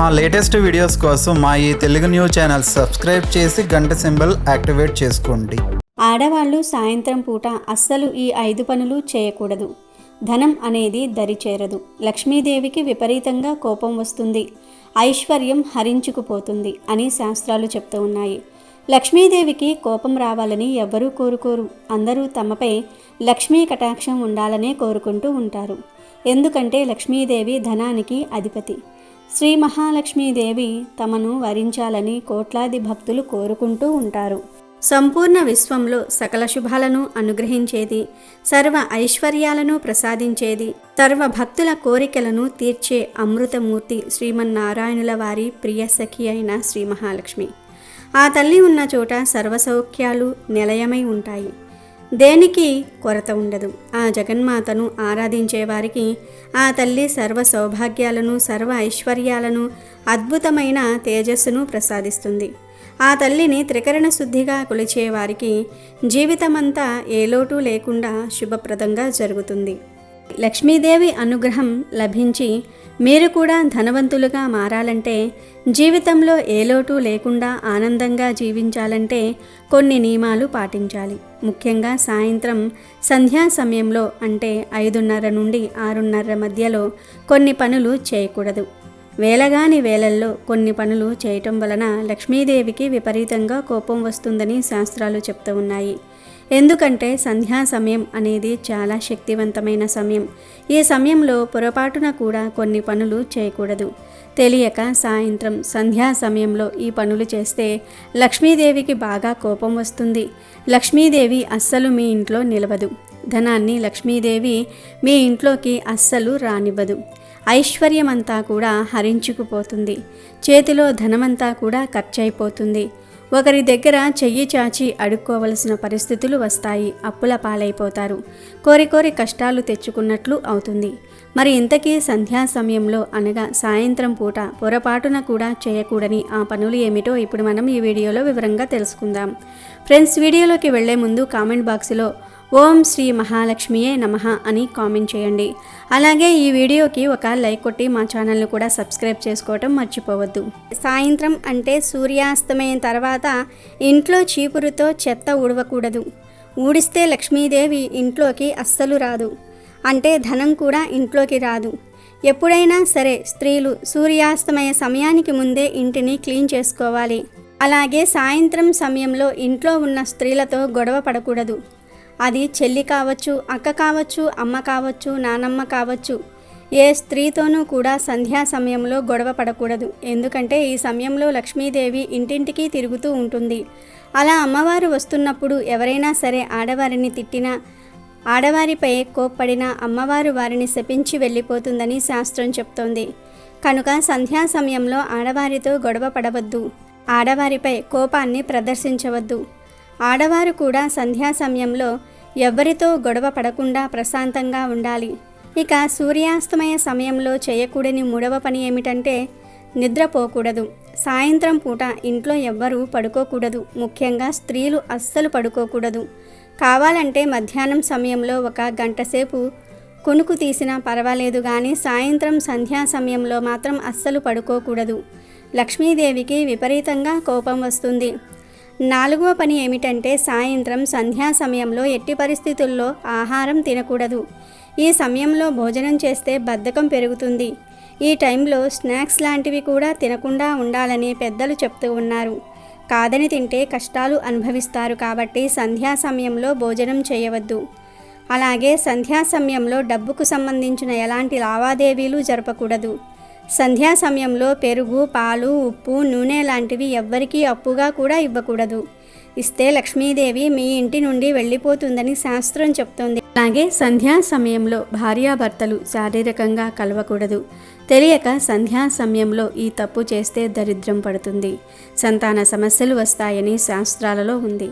మా latest videos కోసం మా ఈ తెలుగు న్యూస్ ఛానల్ సబ్స్క్రైబ్ చేసి గంట సింబల్ యాక్టివేట్ చేసుకోండి. ఆడవాళ్ళు సాయంత్రం పూట అస్సలు ఈ ఐదు పనులు చేయకూడదు. ధనం అనేది దరి చేరదు లక్ష్మీదేవికి విపరీతంగా కోపం వస్తుంది. ఐశ్వర్యం హరించుకుపోతుంది అని శాస్త్రాలు చెప్తూ ఉన్నాయి. లక్ష్మీదేవికి కోపం రావాలని ఎవ్వరూ కోరుకోరు. అందరూ తమపై లక్ష్మీ కటాక్షం ఉండాలనే కోరుకుంటూ ఉంటారు. ఎందుకంటే లక్ష్మీదేవి ధనానికి అధిపతి. శ్రీ మహాలక్ష్మీదేవి తమను వరించాలని కోట్లాది భక్తులు కోరుకుంటూ ఉంటారు. సంపూర్ణ విశ్వంలో సకల శుభాలను అనుగ్రహించేది సర్వ ఐశ్వర్యాలను ప్రసాదించేది సర్వ భక్తుల కోరికలను తీర్చే అమృతమూర్తి శ్రీమన్నారాయణుల వారి ప్రియ సఖి అయిన శ్రీ మహాలక్ష్మి. ఆ తల్లి ఉన్న చోట సర్వసౌఖ్యాలు నిలయమై ఉంటాయి. దేనికి కొరత ఉండదు. ఆ జగన్మాతను ఆరాధించేవారికి ఆ తల్లి సర్వ సౌభాగ్యాలను సర్వ ఐశ్వర్యాలను అద్భుతమైన తేజస్సును ప్రసాదిస్తుంది. ఆ తల్లిని త్రికరణ శుద్ధిగా కొలిచేవారికి జీవితమంతా ఏ లోటు లేకుండా శుభప్రదంగా జరుగుతుంది. లక్ష్మీదేవి అనుగ్రహం లభించి మీరు కూడా ధనవంతులుగా మారాలంటే జీవితంలో ఏ లోటు లేకుండా ఆనందంగా జీవించాలంటే కొన్ని నియమాలు పాటించాలి. ముఖ్యంగా సాయంత్రం సంధ్యా సమయంలో అంటే ఐదున్నర నుండి ఆరున్నర మధ్యలో కొన్ని పనులు చేయకూడదు. వేలగాని వేలల్లో కొన్ని పనులు చేయటం వలన లక్ష్మీదేవికి విపరీతంగా కోపం వస్తుందని శాస్త్రాలు చెప్తూ ఉన్నాయి. ఎందుకంటే సంధ్యా సమయం అనేది చాలా శక్తివంతమైన సమయం. ఈ సమయంలో పొరపాటున కూడా కొన్ని పనులు చేయకూడదు. తెలియక సాయంత్రం సంధ్యా సమయంలో ఈ పనులు చేస్తే లక్ష్మీదేవికి బాగా కోపం వస్తుంది. లక్ష్మీదేవి అస్సలు మీ ఇంట్లో నిలవదు. ధనాన్ని లక్ష్మీదేవి మీ ఇంట్లోకి అస్సలు రానివ్వదు. ఐశ్వర్యమంతా కూడా హరించుకుపోతుంది. చేతిలో ధనమంతా కూడా ఖర్చయిపోతుంది. ఒకరి దగ్గర చెయ్యి చాచి అడుక్కోవలసిన పరిస్థితులు వస్తాయి. అప్పుల పాలైపోతారు. కోరి కోరి కష్టాలు తెచ్చుకున్నట్లు అవుతుంది. మరి ఇంతకీ సంధ్యా సమయంలో అనగా సాయంత్రం పూట పొరపాటున కూడా చేయకూడని ఆ పనులు ఏమిటో ఇప్పుడు మనం ఈ వీడియోలో వివరంగా తెలుసుకుందాం. ఫ్రెండ్స్ వీడియోలోకి వెళ్ళే ముందు కామెంట్ బాక్స్లో ఓం శ్రీ మహాలక్ష్మియే నమః అని కామెంట్ చేయండి. అలాగే ఈ వీడియోకి ఒక లైక్ కొట్టి మా ఛానల్ను కూడా సబ్స్క్రైబ్ చేసుకోవటం మర్చిపోవద్దు. సాయంత్రం అంటే సూర్యాస్తమయం తర్వాత ఇంట్లో చీపురుతో చెత్త ఊడవకూడదు. ఊడిస్తే లక్ష్మీదేవి ఇంట్లోకి అస్సలు రాదు. అంటే ధనం కూడా ఇంట్లోకి రాదు. ఎప్పుడైనా సరే స్త్రీలు సూర్యాస్తమయ సమయానికి ముందే ఇంటిని క్లీన్ చేసుకోవాలి. అలాగే సాయంత్రం సమయంలో ఇంట్లో ఉన్న స్త్రీలతో గొడవ పడకూడదు. అది చెల్లి కావచ్చు అక్క కావచ్చు అమ్మ కావచ్చు నానమ్మ కావచ్చు. ఏ స్త్రీతోనూ కూడా సంధ్యా సమయంలో గొడవ పడకూడదు. ఎందుకంటే ఈ సమయంలో లక్ష్మీదేవి ఇంటింటికి తిరుగుతూ ఉంటుంది. అలా అమ్మవారు వస్తున్నప్పుడు ఎవరైనా సరే ఆడవారిని తిట్టినా ఆడవారిపై కోప్పడిన అమ్మవారు వారిని శపించి వెళ్ళిపోతుందని శాస్త్రం చెప్తోంది. కనుక సంధ్యా సమయంలో ఆడవారితో గొడవ పడవద్దు. ఆడవారిపై కోపాన్ని ప్రదర్శించవద్దు. ఆడవారు కూడా సంధ్యా సమయంలో ఎవ్వరితో గొడవ పడకుండా ప్రశాంతంగా ఉండాలి. ఇక సూర్యాస్తమయ సమయంలో చేయకూడని మూడవ పని ఏమిటంటే నిద్రపోకూడదు. సాయంత్రం పూట ఇంట్లో ఎవ్వరూ పడుకోకూడదు. ముఖ్యంగా స్త్రీలు అస్సలు పడుకోకూడదు. కావాలంటే మధ్యాహ్నం సమయంలో ఒక గంట సేపు కొనుకు తీసినా పర్వాలేదు కానీ సాయంత్రం సంధ్యా సమయంలో మాత్రం అస్సలు పడుకోకూడదు. లక్ష్మీదేవికి విపరీతంగా కోపం వస్తుంది. నాలుగవ పని ఏమిటంటే సాయంత్రం సంధ్యా సమయంలో ఎట్టి పరిస్థితుల్లో ఆహారం తినకూడదు. ఈ సమయంలో భోజనం చేస్తే బద్ధకం పెరుగుతుంది. ఈ టైంలో స్నాక్స్ లాంటివి కూడా తినకుండా ఉండాలని పెద్దలు చెప్తూ ఉన్నారు. కాదని తింటే కష్టాలు అనుభవిస్తారు కాబట్టి సంధ్యా సమయంలో భోజనం చేయవద్దు. అలాగే సంధ్యా సమయంలో డబ్బుకు సంబంధించిన ఎలాంటి లావాదేవీలు జరపకూడదు. సంధ్యా సమయంలో పెరుగు పాలు ఉప్పు నూనె లాంటివి ఎవ్వరికీ అప్పుగా కూడా ఇవ్వకూడదు. ఇస్తే లక్ష్మీదేవి మీ ఇంటి నుండి వెళ్ళిపోతుందని శాస్త్రం చెప్తోంది. అలాగే సంధ్యా సమయంలో భార్యాభర్తలు శారీరకంగా కలవకూడదు. తెలియక సంధ్యా సమయంలో ఈ తప్పు చేస్తే దరిద్రం పడుతుంది. సంతాన సమస్యలు వస్తాయని శాస్త్రాలలో ఉంది.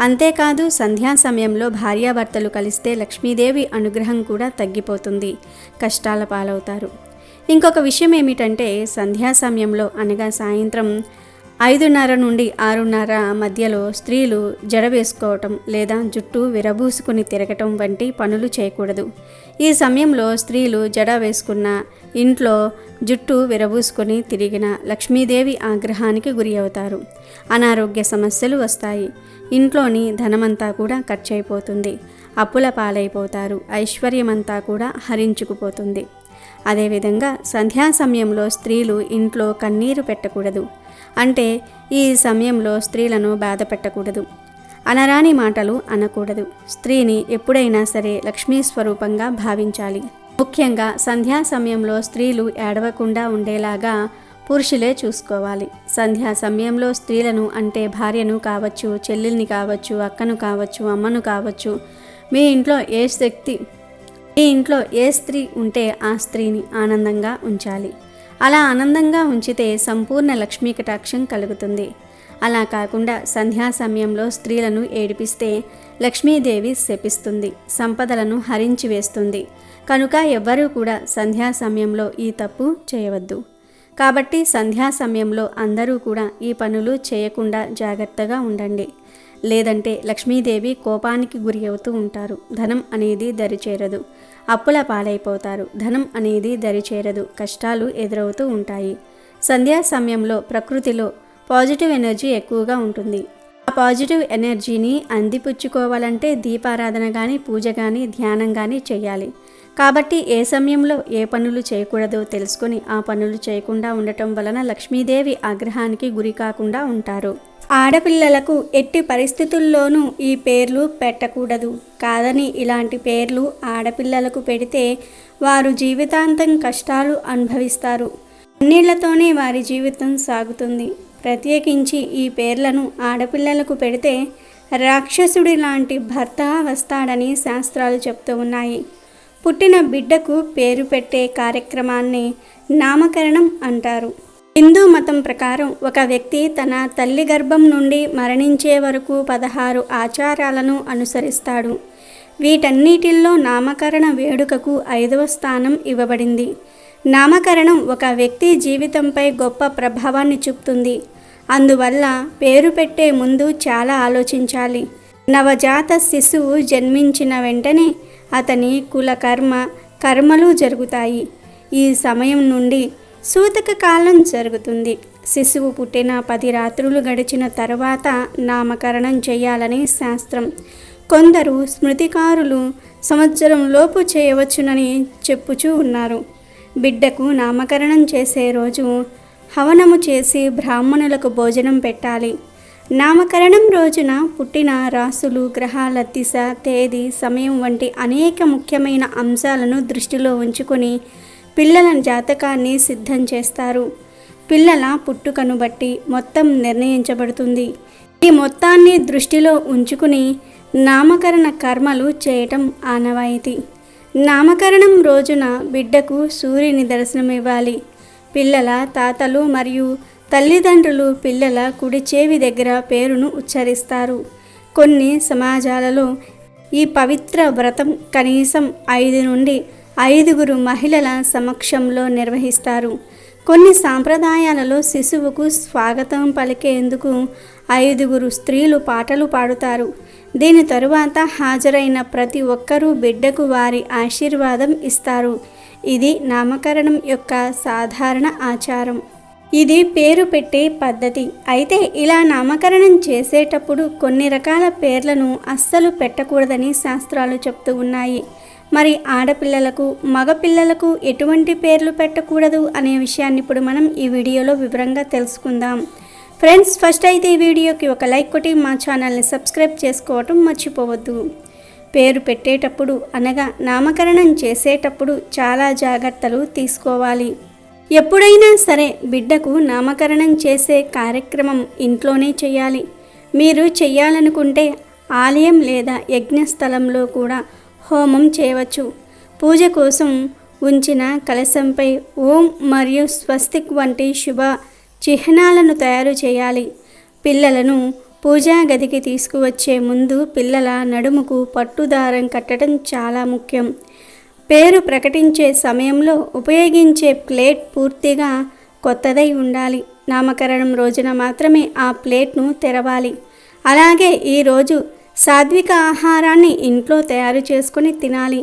అంతేకాదు సంధ్యా సమయంలో భార్యాభర్తలు కలిస్తే లక్ష్మీదేవి అనుగ్రహం కూడా తగ్గిపోతుంది. కష్టాల పాలవుతారు. ఇంకొక విషయం ఏమిటంటే సంధ్యా సమయంలో అనగా సాయంత్రం ఐదున్నర నుండి ఆరున్నర మధ్యలో స్త్రీలు జడ వేసుకోవటం లేదా జుట్టు విరబూసుకుని తిరగటం వంటి పనులు చేయకూడదు. ఈ సమయంలో స్త్రీలు జడ వేసుకున్న ఇంట్లో జుట్టు విరబూసుకొని తిరిగిన లక్ష్మీదేవి ఆగ్రహానికి గురి అవుతారు. అనారోగ్య సమస్యలు వస్తాయి. ఇంట్లోని ధనమంతా కూడా ఖర్చు అయిపోతుంది అప్పుల పాలైపోతారు. ఐశ్వర్యమంతా కూడా హరించుకుపోతుంది. అదేవిధంగా సంధ్యా సమయంలో స్త్రీలు ఇంట్లో కన్నీరు పెట్టకూడదు. అంటే ఈ సమయంలో స్త్రీలను బాధ పెట్టకూడదు. అనరాని మాటలు అనకూడదు. స్త్రీని ఎప్పుడైనా సరే లక్ష్మీ స్వరూపంగా భావించాలి. ముఖ్యంగా సంధ్యా సమయంలో స్త్రీలు ఏడవకుండా ఉండేలాగా పురుషులే చూసుకోవాలి. సంధ్యా సమయంలో స్త్రీలను అంటే భార్యను కావచ్చు చెల్లెల్ని కావచ్చు అక్కను కావచ్చు అమ్మను కావచ్చు మీ ఇంట్లో ఏ శక్తి మీ ఇంట్లో ఏ స్త్రీ ఉంటే ఆ స్త్రీని ఆనందంగా ఉంచాలి. అలా ఆనందంగా ఉంచితే సంపూర్ణ లక్ష్మీ కటాక్షం కలుగుతుంది. అలా కాకుండా సంధ్యా సమయంలో స్త్రీలను ఏడిపిస్తే లక్ష్మీదేవి శపిస్తుంది సంపదలను హరించి వేస్తుంది. కనుక ఎవ్వరూ కూడా సంధ్యా సమయంలో ఈ తప్పు చేయవద్దు. కాబట్టి సంధ్యా సమయంలో అందరూ కూడా ఈ పనులు చేయకుండా జాగ్రత్తగా ఉండండి. లేదంటే లక్ష్మీదేవి కోపానికి గురి అవుతూ ఉంటారు. ధనం అనేది దరిచేరదు. అప్పుల పాలైపోతారు. ధనం అనేది దరిచేరదు. కష్టాలు ఎదురవుతూ ఉంటాయి. సంధ్యా సమయంలో ప్రకృతిలో పాజిటివ్ ఎనర్జీ ఎక్కువగా ఉంటుంది. ఆ పాజిటివ్ ఎనర్జీని అందిపుచ్చుకోవాలంటే దీపారాధన కానీ పూజ కానీ ధ్యానం కానీ చేయాలి. కాబట్టి ఏ సమయంలో ఏ పనులు చేయకూడదో తెలుసుకొని ఆ పనులు చేయకుండా ఉండటం వలన లక్ష్మీదేవి ఆగ్రహానికి గురి కాకుండా ఉంటారు. ఆడపిల్లలకు ఎట్టి పరిస్థితుల్లోనూ ఈ పేర్లు పెట్టకూడదు. కాదని ఇలాంటి పేర్లు ఆడపిల్లలకు పెడితే వారు జీవితాంతం కష్టాలు అనుభవిస్తారు. అన్నిళ్ళతోనే వారి జీవితం సాగుతుంది. ప్రత్యేకించి ఈ పేర్లను ఆడపిల్లలకు పెడితే రాక్షసుడి లాంటి భర్త వస్తాడని శాస్త్రాలు చెప్తూ ఉన్నాయి. పుట్టిన బిడ్డకు పేరు పెట్టే కార్యక్రమాన్ని నామకరణం అంటారు. హిందూ మతం ప్రకారం ఒక వ్యక్తి తన తల్లి గర్భం నుండి మరణించే వరకు పదహారు ఆచారాలను అనుసరిస్తాడు. వీటన్నిటిల్లో నామకరణ వేడుకకు ఐదవ స్థానం ఇవ్వబడింది. నామకరణం ఒక వ్యక్తి జీవితంపై గొప్ప ప్రభావాన్ని చూపుతుంది. అందువల్ల పేరు పెట్టే ముందు చాలా ఆలోచించాలి. నవజాత శిశువు జన్మించిన వెంటనే అతని కుల కర్మ కర్మలు జరుగుతాయి. ఈ సమయం నుండి సూతక కాలం జరుగుతుంది. శిశువు పుట్టిన పది రాత్రులు గడిచిన తర్వాత నామకరణం చేయాలని శాస్త్రం. కొందరు స్మృతికారులు సంవత్సరం లోపు చేయవచ్చునని చెప్పుచూ ఉన్నారు. బిడ్డకు నామకరణం చేసే రోజు హవనము చేసి బ్రాహ్మణులకు భోజనం పెట్టాలి. నామకరణం రోజున పుట్టిన రాసులు గ్రహాల దిశ తేదీ సమయం వంటి అనేక ముఖ్యమైన అంశాలను దృష్టిలో ఉంచుకొని పిల్లల జాతకాన్ని సిద్ధం చేస్తారు. పిల్లల పుట్టుకను బట్టి మొత్తం నిర్ణయించబడుతుంది. ఈ మొత్తాన్ని దృష్టిలో ఉంచుకుని నామకరణ కర్మలు చేయటం ఆనవాయితీ. నామకరణం రోజున బిడ్డకు సూర్యుని దర్శనమివ్వాలి. పిల్లల తాతలు మరియు తల్లిదండ్రులు పిల్లల కుడి చేవి దగ్గర పేరును ఉచ్చరిస్తారు. కొన్ని సమాజాలలో ఈ పవిత్ర వ్రతం కనీసం ఐదు నుండి ఐదుగురు మహిళల సమక్షంలో నిర్వహిస్తారు. కొన్ని సాంప్రదాయాలలో శిశువుకు స్వాగతం పలికేందుకు ఐదుగురు స్త్రీలు పాటలు పాడుతారు. దీని తరువాత హాజరైన ప్రతి ఒక్కరూ బిడ్డకు వారి ఆశీర్వాదం ఇస్తారు. ఇది నామకరణం యొక్క సాధారణ ఆచారం. ఇది పేరు పెట్టే పద్ధతి. అయితే ఇలా నామకరణం చేసేటప్పుడు కొన్ని రకాల పేర్లను అస్సలు పెట్టకూడదని శాస్త్రాలు చెప్తూ ఉన్నాయి. మరి ఆడపిల్లలకు మగపిల్లలకు ఎటువంటి పేర్లు పెట్టకూడదు అనే విషయాన్ని ఇప్పుడు మనం ఈ వీడియోలో వివరంగా తెలుసుకుందాం. ఫ్రెండ్స్ ఫస్ట్ అయితే ఈ వీడియోకి ఒక లైక్ కొట్టి మా ఛానల్ని సబ్స్క్రైబ్ చేసుకోవటం మర్చిపోవద్దు. పేరు పెట్టేటప్పుడు అనగా నామకరణం చేసేటప్పుడు చాలా జాగ్రత్తలు తీసుకోవాలి. ఎప్పుడైనా సరే బిడ్డకు నామకరణం చేసే కార్యక్రమం ఇంట్లోనే చేయాలి. మీరు చేయాలనుకుంటే ఆలయం లేదా యజ్ఞస్థలంలో కూడా హోమం చేయవచ్చు. పూజ కోసం ఉంచిన కలశంపై ఓం మరియు స్వస్తిక్ వంటి శుభ చిహ్నాలను తయారు చేయాలి. పిల్లలను పూజా గదికి తీసుకువచ్చే ముందు పిల్లల నడుముకు పట్టుదారం కట్టడం చాలా ముఖ్యం. పేరు ప్రకటించే సమయంలో ఉపయోగించే ప్లేట్ పూర్తిగా కొత్తదై ఉండాలి. నామకరణం రోజున మాత్రమే ఆ ప్లేట్ను తెరవాలి. అలాగే ఈరోజు సాత్విక ఆహారాన్ని ఇంట్లో తయారు చేసుకొని తినాలి.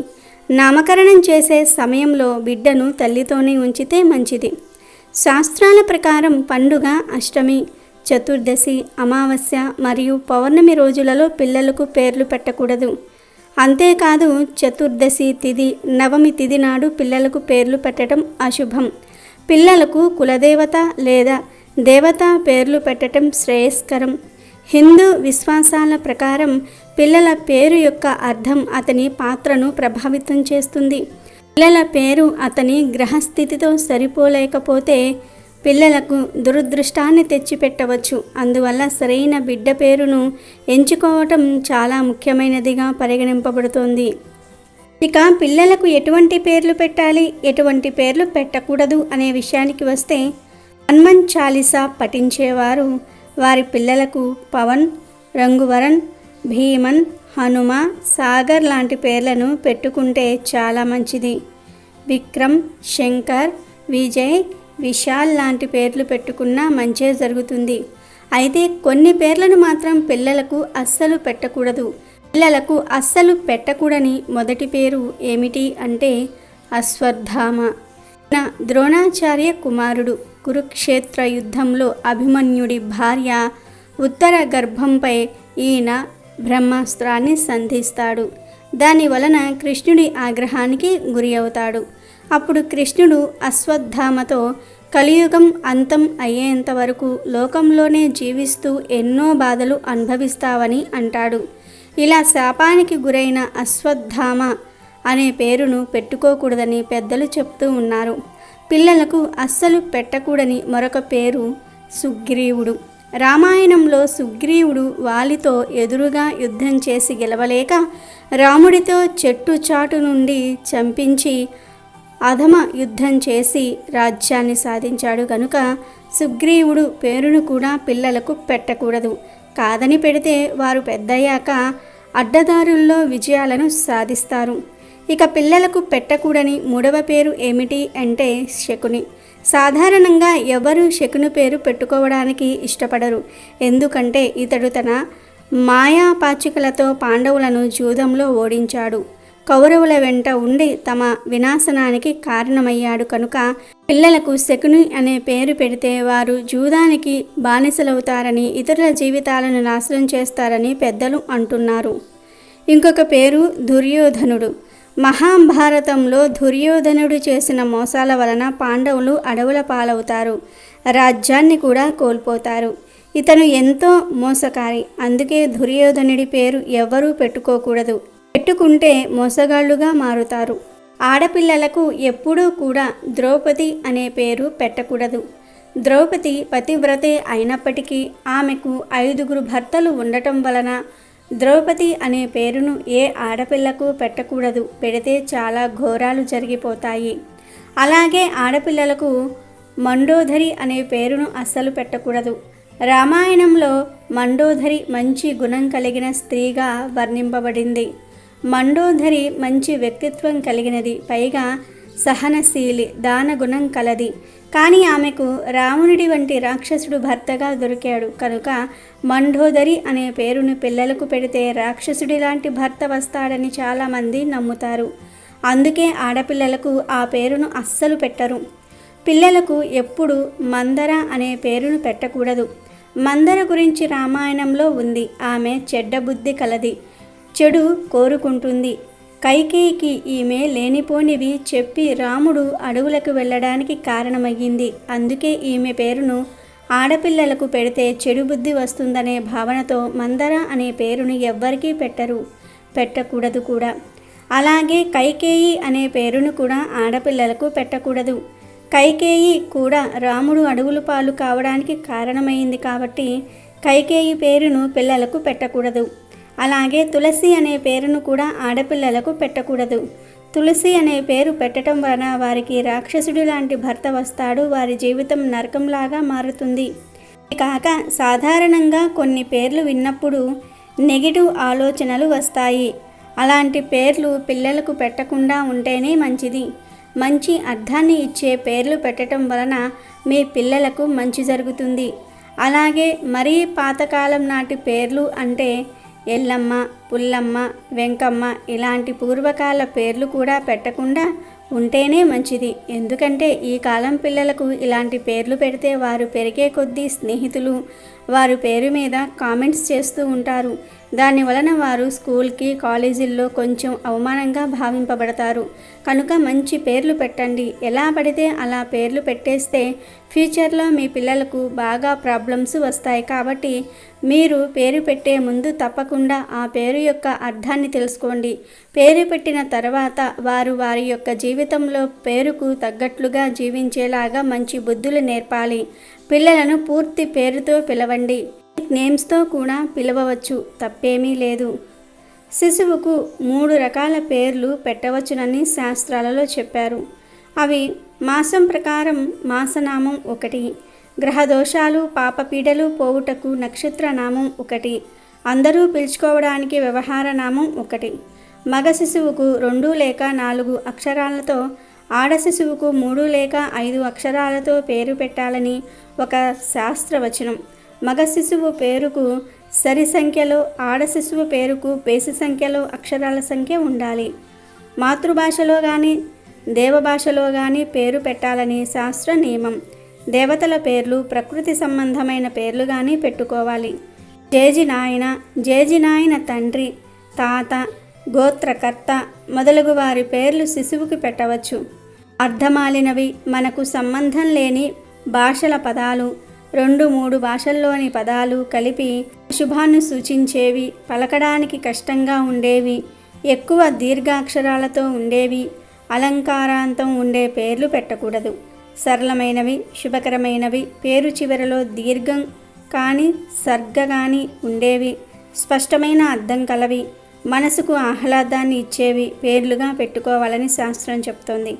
నామకరణం చేసే సమయంలో బిడ్డను తల్లితోనే ఉంచితే మంచిది. శాస్త్రాల ప్రకారం పండుగ అష్టమి చతుర్దశి అమావాస్య మరియు పౌర్ణమి రోజులలో పిల్లలకు పేర్లు పెట్టకూడదు. అంతేకాదు చతుర్దశి తిథి నవమి తిథి నాడు పిల్లలకు పేర్లు పెట్టడం అశుభం. పిల్లలకు కులదేవత లేదా దేవత పేర్లు పెట్టడం శ్రేయస్కరం. హిందూ విశ్వాసాల ప్రకారం పిల్లల పేరు యొక్క అర్థం అతని పాత్రను ప్రభావితం చేస్తుంది. పిల్లల పేరు అతని గ్రహస్థితితో సరిపోలేకపోతే పిల్లలకు దురదృష్టాన్ని తెచ్చిపెట్టవచ్చు. అందువల్ల సరైన బిడ్డ పేరును ఎంచుకోవటం చాలా ముఖ్యమైనదిగా పరిగణింపబడుతోంది. ఇక పిల్లలకు ఎటువంటి పేర్లు పెట్టాలి? ఎటువంటి పేర్లు పెట్టకూడదు అనే విషయానికి వస్తే హనుమన్ చాలీసా పఠించేవారు వారి పిల్లలకు పవన్ రంగువరన్ భీమన్ హనుమ సాగర్ లాంటి పేర్లను పెట్టుకుంటే చాలా మంచిది. విక్రమ్ శంకర్ విజయ్ విశాల్ లాంటి పేర్లు పెట్టుకున్నా మంచే జరుగుతుంది. అయితే కొన్ని పేర్లను మాత్రం పిల్లలకు అస్సలు పెట్టకూడదు. పిల్లలకు అస్సలు పెట్టకూడని మొదటి పేరు ఏమిటి అంటే అశ్వత్థామ. నా ద్రోణాచార్య కుమారుడు. కురుక్షేత్ర యుద్ధంలో అభిమన్యుడి భార్య ఉత్తర గర్భంపై ఈయన బ్రహ్మాస్త్రాన్ని సంధిస్తాడు. దాని వలన కృష్ణుడి ఆగ్రహానికి గురి అవుతాడు. అప్పుడు కృష్ణుడు అశ్వత్థామతో కలియుగం అంతం అయ్యేంత వరకు లోకంలోనే జీవిస్తూ ఎన్నో బాధలు అనుభవిస్తావని అంటాడు. ఇలా శాపానికి గురైన అశ్వత్థామ అనే పేరును పెట్టుకోకూడదని పెద్దలు చెప్తూ ఉన్నారు. పిల్లలకు అస్సలు పెట్టకూడని మరొక పేరు సుగ్రీవుడు. రామాయణంలో సుగ్రీవుడు వాలితో ఎదురుగా యుద్ధం చేసి గెలవలేక రాముడితో చెట్టు చాటు నుండి చంపించి అధమ యుద్ధం చేసి రాజ్యాన్ని సాధించాడు కనుక సుగ్రీవుడు పేరును కూడా పిల్లలకు పెట్టకూడదు. కాదని పెడితే వారు పెద్దయ్యాక అడ్డదారుల్లో విజయాలను సాధిస్తారు. ఇక పిల్లలకు పెట్టకూడని మూడవ పేరు ఏమిటి అంటే శకుని. సాధారణంగా ఎవరు శకుని పేరు పెట్టుకోవడానికి ఇష్టపడరు. ఎందుకంటే ఇతడు తన మాయాపాచికలతో పాండవులను జూదంలో ఓడించాడు. కౌరవుల వెంట ఉండి తమ వినాశనానికి కారణమయ్యాడు కనుక పిల్లలకు శకుని అనే పేరు పెడితే వారు జూదానికి బానిసలవుతారని ఇతరుల జీవితాలను నాశనం చేస్తారని పెద్దలు అంటున్నారు. ఇంకొక పేరు దుర్యోధనుడు. మహాభారతంలో దుర్యోధనుడు చేసిన మోసాల వలన పాండవులు అడవుల పాలవుతారు రాజ్యాన్ని కూడా కోల్పోతారు. ఇతను ఎంతో మోసకారి అందుకే దుర్యోధనుడి పేరు ఎవ్వరూ పెట్టుకోకూడదు. పెట్టుకుంటే మోసగాళ్ళుగా మారుతారు. ఆడపిల్లలకు ఎప్పుడూ కూడా ద్రౌపది అనే పేరు పెట్టకూడదు. ద్రౌపది పతివ్రతే అయినప్పటికీ ఆమెకు ఐదుగురు భర్తలు ఉండటం వలన ద్రౌపది అనే పేరును ఏ ఆడపిల్లకు పెట్టకూడదు. పెడితే చాలా ఘోరాలు జరిగిపోతాయి. అలాగే ఆడపిల్లలకు మండోదరి అనే పేరును అస్సలు పెట్టకూడదు. రామాయణంలో మండోదరి మంచి గుణం కలిగిన స్త్రీగా వర్ణింపబడింది. మండోదరి మంచి వ్యక్తిత్వం కలిగినది పైగా సహనశీలి దాన గుణం కలది. కానీ ఆమెకు రావణుడి వంటి రాక్షసుడు భర్తగా దొరికాడు. కనుక మండోదరి అనే పేరును పిల్లలకు పెడితే రాక్షసుడి లాంటి భర్త వస్తాడని చాలామంది నమ్ముతారు. అందుకే ఆడపిల్లలకు ఆ పేరును అస్సలు పెట్టరు. పిల్లలకు ఎప్పుడు మందర అనే పేరును పెట్టకూడదు. మందర గురించి రామాయణంలో ఉంది. ఆమె చెడ్డ బుద్ధి కలది. చెడు కోరుకుంటుంది. కైకేయికి ఈమె లేనిపోనివి చెప్పి రాముడు అడవులకు వెళ్ళడానికి కారణమయ్యింది. అందుకే ఈమె పేరును ఆడపిల్లలకు పెడితే చెడు బుద్ధి వస్తుందనే భావనతో మందర అనే పేరును ఎవ్వరికీ పెట్టరు పెట్టకూడదు కూడా. అలాగే కైకేయి అనే పేరును కూడా ఆడపిల్లలకు పెట్టకూడదు. కైకేయి కూడా రాముడు అడవులు పాలు కావడానికి కారణమైంది కాబట్టి కైకేయి పేరును పిల్లలకు పెట్టకూడదు. అలాగే తులసి అనే పేరును కూడా ఆడపిల్లలకు పెట్టకూడదు. తులసి అనే పేరు పెట్టడం వలన వారికి రాక్షసుడి లాంటి భర్త వస్తాడు వారి జీవితం నరకంలాగా మారుతుంది. కాక సాధారణంగా కొన్ని పేర్లు విన్నప్పుడు నెగిటివ్ ఆలోచనలు వస్తాయి. అలాంటి పేర్లు పిల్లలకు పెట్టకుండా ఉంటేనే మంచిది. మంచి అర్థాన్ని ఇచ్చే పేర్లు పెట్టడం వలన మీ పిల్లలకు మంచి జరుగుతుంది. అలాగే మరీ పాతకాలం నాటి పేర్లు అంటే ఎల్లమ్మ పుల్లమ్మ వెంకమ్మ ఇలాంటి పూర్వకాల పేర్లు కూడా పెట్టకుండా ఉంటేనే మంచిది. ఎందుకంటే ఈ కాలం పిల్లలకు ఇలాంటి పేర్లు పెడితే వారు పెరిగే కొద్దీ స్నేహితులు వారి పేరు మీద కామెంట్స్ చేస్తూ ఉంటారు. దాని వలన వారు స్కూల్కి కాలేజీల్లో కొంచెం అవమానంగా భావింపబడతారు. కనుక మంచి పేర్లు పెట్టండి. ఎలా పడితే అలా పేర్లు పెట్టేస్తే ఫ్యూచర్లో మీ పిల్లలకు బాగా ప్రాబ్లమ్స్ వస్తాయి. కాబట్టి మీరు పేరు పెట్టే ముందు తప్పకుండా ఆ పేరు యొక్క అర్థాన్ని తెలుసుకోండి. పేరు పెట్టిన తర్వాత వారు వారి యొక్క జీవితంలో పేరుకు తగ్గట్లుగా జీవించేలాగా మంచి బుద్ధులు నేర్పాలి. పిల్లలను పూర్తి పేరుతో పిలవండి. నేమ్స్తో కూడా పిలవవచ్చు. తప్పేమీ లేదు. శిశువుకు మూడు రకాల పేర్లు పెట్టవచ్చునని శాస్త్రాలలో చెప్పారు. అవి మాసం ప్రకారం మాసనామం ఒకటి గ్రహదోషాలు పాపపీడలు పోవుటకు నక్షత్రనామం ఒకటి అందరూ పిలుచుకోవడానికి వ్యవహార నామం ఒకటి. మగ శిశువుకు రెండు లేక నాలుగు అక్షరాలతో ఆడ శిశువుకు మూడు లేక ఐదు అక్షరాలతో పేరు పెట్టాలని ఒక శాస్త్రవచనం. మగ శిశువు పేరుకు సరి సంఖ్యలో ఆడ శిశువు పేరుకు బేసి సంఖ్యలో అక్షరాల సంఖ్య ఉండాలి. మాతృభాషలో కానీ దేవభాషలో కానీ పేరు పెట్టాలని శాస్త్ర నియమం. దేవతల పేర్లు ప్రకృతి సంబంధమైన పేర్లు కానీ పెట్టుకోవాలి. జేజి నాయన జేజి నాయన తండ్రి తాత గోత్రకర్త మొదలగు వారి పేర్లు శిశువుకి పెట్టవచ్చు. అర్థమాలినవి మనకు సంబంధం లేని భాషల పదాలు రెండు మూడు భాషల్లోని పదాలు కలిపి శుభాన్ని సూచించేవి పలకడానికి కష్టంగా ఉండేవి ఎక్కువ దీర్ఘాక్షరాలతో ఉండేవి అలంకారాంతం ఉండే పేర్లు పెట్టకూడదు. సరళమైనవి శుభకరమైనవి పేరు చివరలో దీర్ఘం కానీ సర్గ కానీ ఉండేవి స్పష్టమైన అర్థం కలవి మనసుకు ఆహ్లాదాన్ని ఇచ్చేవి పేర్లుగా పెట్టుకోవాలని శాస్త్రం చెప్తోంది.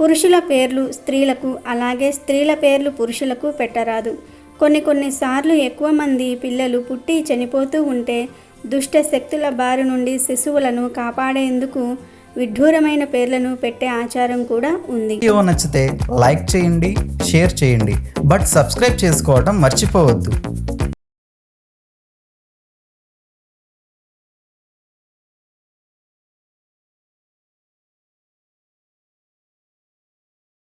పురుషుల పేర్లు స్త్రీలకు అలాగే స్త్రీల పేర్లు పురుషులకు పెట్టరాదు. కొన్ని కొన్నిసార్లు ఎక్కువ మంది పిల్లలు పుట్టి చనిపోతూ ఉంటే దుష్ట శక్తుల బారి నుండి శిశువులను కాపాడేందుకు విడ్డూరమైన పేర్లను పెట్టే ఆచారం కూడా ఉంది. వీడియో నచ్చితే లైక్ చేయండి షేర్ చేయండి బట్ సబ్స్క్రైబ్ చేసుకోవడం మర్చిపోవద్దు.